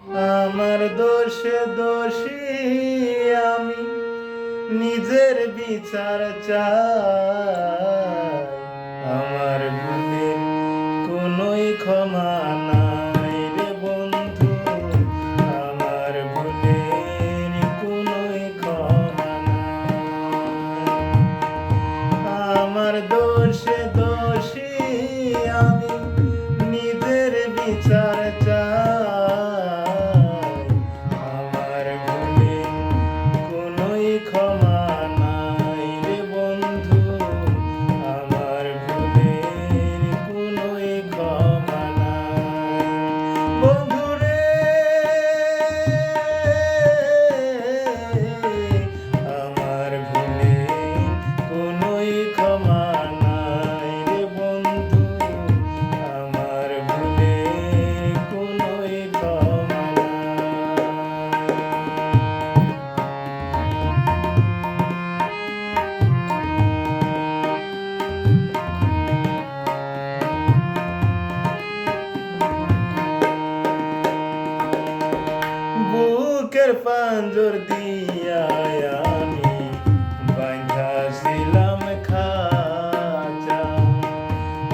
আমার দোষ দোষী আমি নিজের বিচার চাই। আমার গুণের কোনোই ক্ষমা নাই রে বন্ধু। আমার গুণের কোনোই ক্ষমা আমার দোষ দোষী আমি নিজের বিচার চাই বুকের পাঞ্জর দিয়া আমি বাঁধাছিলাম খাচা।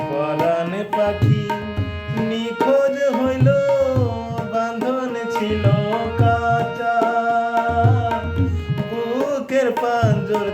পলান পাখি নিখোঁজ হইল, বাঁধন ছিল কাচা। বুকের পাঞ্জর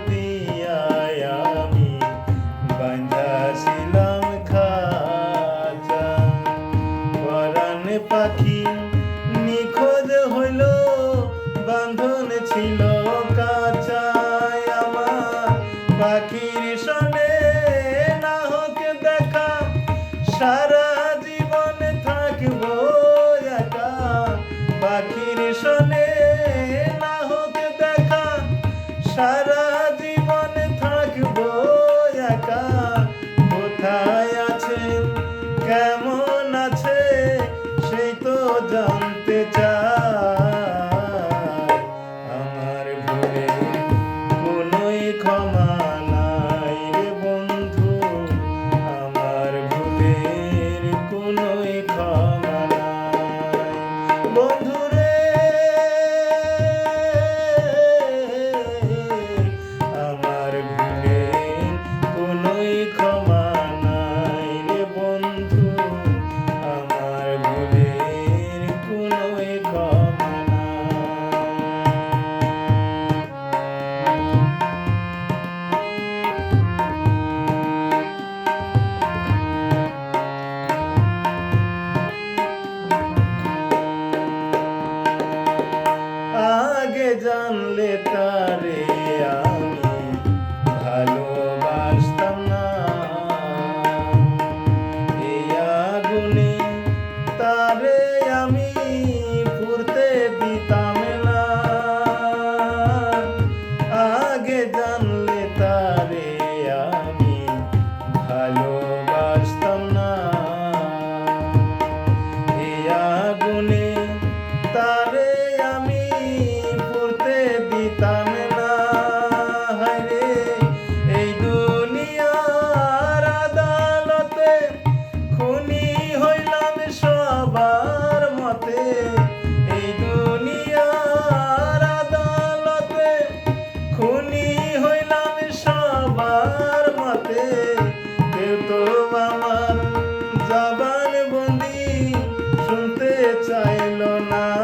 রে আমি না।